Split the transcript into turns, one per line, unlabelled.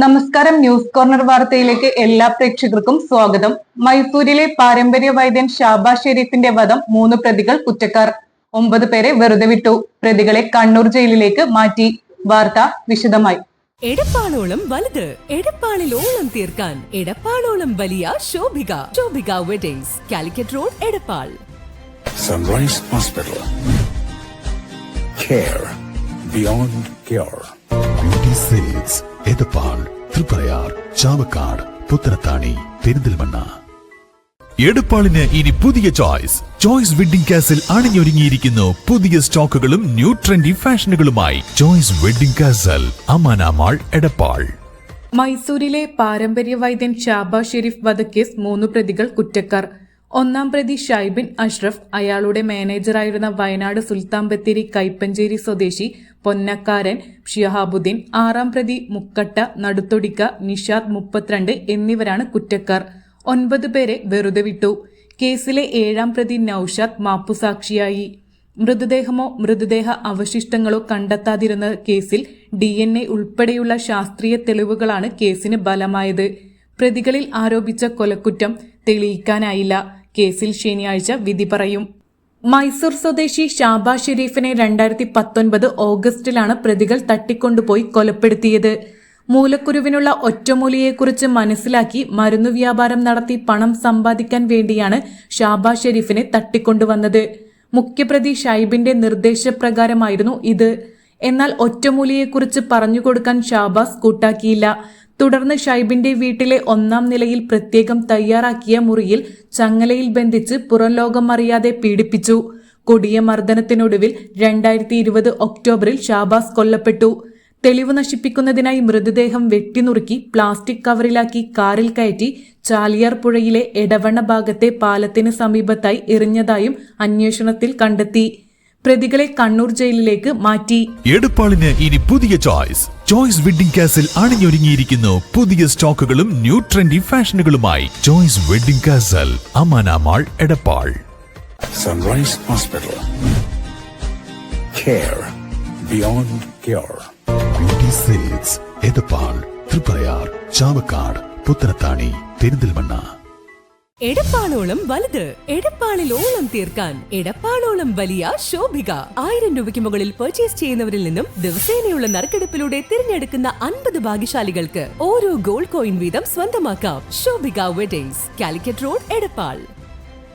നമസ്കാരം news corner വാർത്തയിലേക്ക് എല്ലാ പ്രേക്ഷകർക്കും സ്വാഗതം. മൈസൂരിലെ പാരമ്പര്യ വൈദ്യൻ ഷാബാ ഷെരീഫിന്റെ വധം മൂന്ന് പ്രതികൾ കുറ്റക്കാർ. ഒമ്പത് പേരെ വെറുതെ വിട്ടു. പ്രതികളെ കണ്ണൂർ ജയിലിലേക്ക് മാറ്റി. വാർത്ത വിശദമായി.
എടപ്പാളോളം വലുത് എടപ്പാളിൽ ഓളം തീർക്കാൻ എടപ്പാളോളം വലിയ Shobhika Shobhika weddings Calicut road Edappal.
Sunrise hospital care beyond care
beauty sales Edappal Triprayar Chavakkad Puthanathani Perinthalmanna. എടപ്പാളിന് ഇനി പുതിയ ചോയ്സ്. ചോയ്സ് വെഡിംഗ് കാസിൽ അണിഞ്ഞൊരുങ്ങിയിരിക്കുന്നു പുതിയ സ്റ്റോക്കുകളും new trendy ഫാഷനുകളുമായി. Choice wedding castle Amana mall Edappal.
മൈസൂരിലെ പാരമ്പര്യ വൈദ്യൻ ഷാബാ ഷെരീഫ് വധക്കേസ് മൂന്ന് പ്രതികൾ കുറ്റക്കാർ. ഒന്നാം പ്രതി ഷൈബിൻ അഷ്റഫ് അയാളുടെ മാനേജറായിരുന്ന വയനാട് സുൽത്താൻ ബത്തേരി കൈപ്പഞ്ചേരി സ്വദേശി പൊന്നക്കാരൻ ഷിഹാബുദ്ദീൻ ആറാം പ്രതി മുക്കട്ട നടുത്തൊടിക്ക നിഷാദ് മുപ്പത്തിരണ്ട് എന്നിവരാണ് കുറ്റക്കാർ. ഒൻപത് പേരെ വെറുതെ വിട്ടു. കേസിലെ ഏഴാം പ്രതി നൌഷാദ് മാപ്പുസാക്ഷിയായി. മൃതദേഹമോ മൃതദേഹ അവശിഷ്ടങ്ങളോ കണ്ടെത്താതിരുന്ന കേസിൽ ഡി എൻ എ ഉൾപ്പെടെയുള്ള ശാസ്ത്രീയ തെളിവുകളാണ് കേസിന് ബലമായത്. പ്രതികളിൽ ആരോപിച്ച കൊലക്കുറ്റം തെളിയിക്കാനായില്ല. കേസിൽ ശനിയാഴ്ച വിധി പറയും. മൈസൂർ സ്വദേശി ഷാബാ ഷെരീഫിനെ രണ്ടായിരത്തി പത്തൊൻപത് ഓഗസ്റ്റിലാണ് പ്രതികൾ തട്ടിക്കൊണ്ടുപോയി കൊലപ്പെടുത്തിയത്. മൂലക്കുരുവിനുള്ള ഒറ്റമൂലിയെക്കുറിച്ച് മനസ്സിലാക്കി മരുന്നു വ്യാപാരം നടത്തി പണം സമ്പാദിക്കാൻ വേണ്ടിയാണ് ഷാബാ ഷെരീഫിനെ തട്ടിക്കൊണ്ടുവന്നത്. മുഖ്യപ്രതി ഷൈബിന്റെ നിർദ്ദേശപ്രകാരമായിരുന്നു ഇത്. എന്നാൽ ഒറ്റമൂലിയെക്കുറിച്ച് പറഞ്ഞുകൊടുക്കാൻ ഷാബാസ് കൂട്ടാക്കിയില്ല. തുടർന്ന് ഷൈബിന്റെ വീട്ടിലെ ഒന്നാം നിലയിൽ പ്രത്യേകം തയ്യാറാക്കിയ മുറിയിൽ ചങ്ങലയിൽ ബന്ധിച്ച് പുറം ലോകം അറിയാതെ പീഡിപ്പിച്ചു. കൊടിയ മർദ്ദനത്തിനൊടുവിൽ രണ്ടായിരത്തി ഇരുപത് ഒക്ടോബറിൽ ഷാബാസ് കൊല്ലപ്പെട്ടു. തെളിവ് നശിപ്പിക്കുന്നതിനായി മൃതദേഹം വെട്ടിനുറുക്കി പ്ലാസ്റ്റിക് കവറിലാക്കി കാറിൽ കയറ്റി ചാലിയാർ പുഴയിലെ എടവണ്ണ ഭാഗത്തെ പാലത്തിന് സമീപത്തായി എറിഞ്ഞതായും അന്വേഷണത്തിൽ കണ്ടെത്തി. പ്രതികളെ കണ്ണൂർ ജയിലിലേക്ക് മാറ്റി.
എടപ്പാളിന് ഇനി പുതിയ ചോയ്സ്. ചോയ്സ് വെഡിംഗ് കാസിൽ അണിഞ്ഞൊരുങ്ങിയിരിക്കുന്നു പുതിയ സ്റ്റോക്കുകളും new trendy ഫാഷനുകളുമായി. Choice wedding castle Amana mall Edappal.
Sunrise hospital care
beyond care Edappal Triprayar Chavakkad Puthanathani Perinthalmanna.
എടപ്പാളോളം വലുത്. എടപ്പാളിൽ ഓളം തീർക്കാൻ. എടപ്പാളോളം വലിയ ശോഭിക. ആയിരം രൂപയ്ക്ക് മുകളിൽ പർച്ചേസ് ചെയ്യുന്നവരിൽ നിന്നും ദിവസേനയുള്ള നറുക്കെടുപ്പിലൂടെ തിരഞ്ഞെടുക്കുന്ന അൻപത് ഭാഗ്യശാലികൾക്ക് ഓരോ ഗോൾഡ് കോയിൻ വീതം സ്വന്തമാക്കാം. Shobhika weddings Calicut road Edappal.